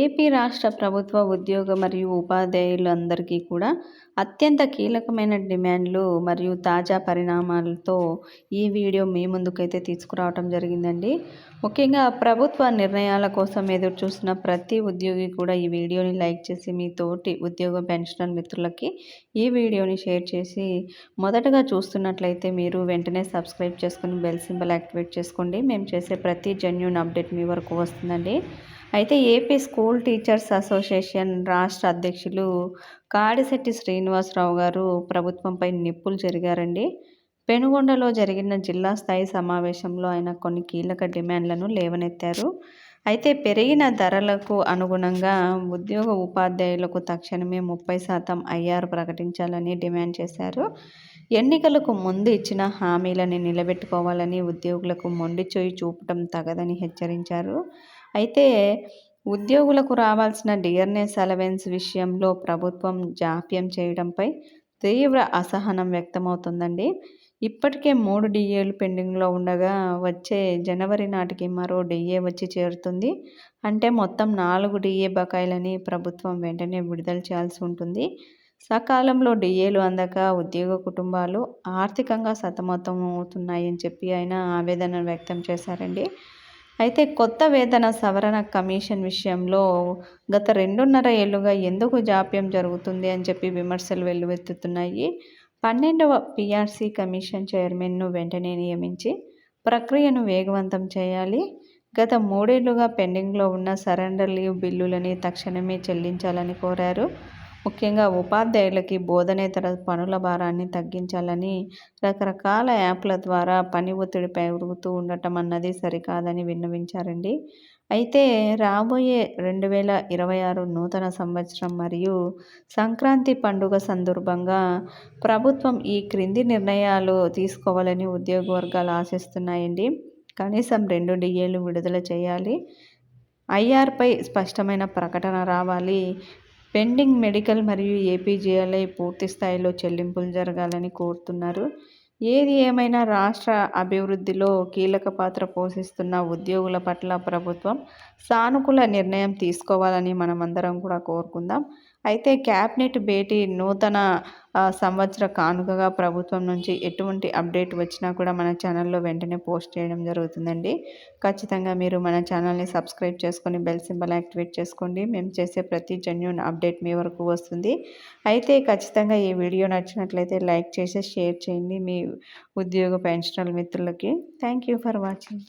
AP రాష్ట్ర ప్రభుత్వ ఉద్యోగ మరియు ఉపాధ్యాయులందరికీ కూడా అత్యంత కీలకమైన డిమాండ్లు మరియు తాజా పరిణామాలతో ఈ వీడియో మీ ముందుకైతే తీసుకురావటం జరిగిందండి. ముఖ్యంగా ప్రభుత్వ నిర్ణయాల కోసం ఎదురు చూసిన ప్రతి ఉద్యోగి కూడా ఈ వీడియోని లైక్ చేసి మీ తోటి ఉద్యోగ పెన్షనర్ మిత్రులకి ఈ వీడియోని షేర్ చేసి మొదటగా చూస్తున్నట్లయితే మీరు వెంటనే సబ్స్క్రైబ్ చేసుకుని బెల్ సింబల్ యాక్టివేట్ చేసుకోండి. మేము చేసే ప్రతి జెన్యున్ అప్డేట్ మీ వరకు వస్తుందండి. అయితే AP school school teachers association రాష్ట్ర అధ్యక్షులు కాడిశెట్టి శ్రీనివాసరావు గారు ప్రభుత్వంపై నిప్పులు జరిగారండి. పెనుగొండలో జరిగిన జిల్లా స్థాయి సమావేశంలో ఆయన కొన్ని కీలక డిమాండ్లను లేవనెత్తారు. అయితే పెరిగిన ధరలకు అనుగుణంగా ఉద్యోగ ఉపాధ్యాయులకు తక్షణమే ముప్పై శాతం ఐఆర్ ప్రకటించాలని డిమాండ్ చేశారు. ఎన్నికలకు ముందు ఇచ్చిన హామీలని నిలబెట్టుకోవాలని ఉద్యోగులకు మొండి చేయి చూపటం తగదని హెచ్చరించారు. అయితే ఉద్యోగులకు రావాల్సిన డియర్నెస్ అలవెన్స్ విషయంలో ప్రభుత్వం జాప్యం చేయడంపై తీవ్ర అసహనం వ్యక్తమవుతుందండి. ఇప్పటికే మూడు డిఏలు పెండింగ్లో ఉండగా వచ్చే జనవరి నాటికి మరో డిఏ వచ్చి చేరుతుంది. అంటే మొత్తం నాలుగు డిఏ బకాయిలని ప్రభుత్వం వెంటనే విడుదల చేయాల్సి ఉంటుంది. సకాలంలో డిఏలు అందక ఉద్యోగ కుటుంబాలు ఆర్థికంగా సతమతం అవుతున్నాయని చెప్పి ఆయన ఆవేదన వ్యక్తం చేశారండి. అయితే కొత్త వేతన సవరణ కమిషన్ విషయంలో గత రెండున్నర ఏళ్ళుగా ఎందుకు జాప్యం జరుగుతుంది అని చెప్పి విమర్శలు వెల్లువెత్తుతున్నాయి. పన్నెండవ పిఆర్సీ కమిషన్ చైర్మన్ను వెంటనే నియమించి ప్రక్రియను వేగవంతం చేయాలి. గత మూడేళ్ళుగా పెండింగ్లో ఉన్న సరెండర్ లీవ్ బిల్లులని తక్షణమే చెల్లించాలని కోరారు. ముఖ్యంగా ఉపాధ్యాయులకి బోధనేతర పనుల భారాన్ని తగ్గించాలని రకరకాల యాప్ల ద్వారా పని ఒత్తిడి పెరుగుతూ ఉండటం అన్నది సరికాదని విన్నవించారండి. అయితే రాబోయే రెండు వేల ఇరవై ఆరు నూతన సంవత్సరం మరియు సంక్రాంతి పండుగ సందర్భంగా ప్రభుత్వం ఈ క్రింది నిర్ణయాలు తీసుకోవాలని ఉద్యోగ వర్గాలు ఆశిస్తున్నాయండి. కనీసం రెండు డిఏలు విడుదల చేయాలి. ఐఆర్పై స్పష్టమైన ప్రకటన రావాలి. పెండింగ్ మెడికల్ మరియు ఏపీజీఎల్ఐ పూర్తి స్థాయిలో చెల్లింపులు జరగాలని కోరుతున్నారు. ఏది ఏమైనా రాష్ట్ర అభివృద్ధిలో కీలక పాత్ర పోషిస్తున్న ఉద్యోగుల పట్ల ప్రభుత్వం సానుకూల నిర్ణయం తీసుకోవాలని మనమందరం కూడా కోరుకుందాం. అయితే క్యాబినెట్ భేటీ నూతన సంవత్సర కానుకగా ప్రభుత్వం నుంచి ఎటువంటి అప్డేట్ వచ్చినా కూడా మన ఛానల్లో వెంటనే పోస్ట్ చేయడం జరుగుతుందండి. ఖచ్చితంగా మీరు మన ఛానల్ని సబ్స్క్రైబ్ చేసుకొని బెల్ సింబల్ యాక్టివేట్ చేసుకోండి. మేము చేసే ప్రతి జెన్యున్ అప్డేట్ మీ వరకు వస్తుంది. అయితే ఖచ్చితంగా ఈ వీడియో నచ్చినట్లయితే లైక్ చేసి షేర్ చేయండి మీ ఉద్యోగ పెన్షనల్ మిత్రులకి. Thank you for watching.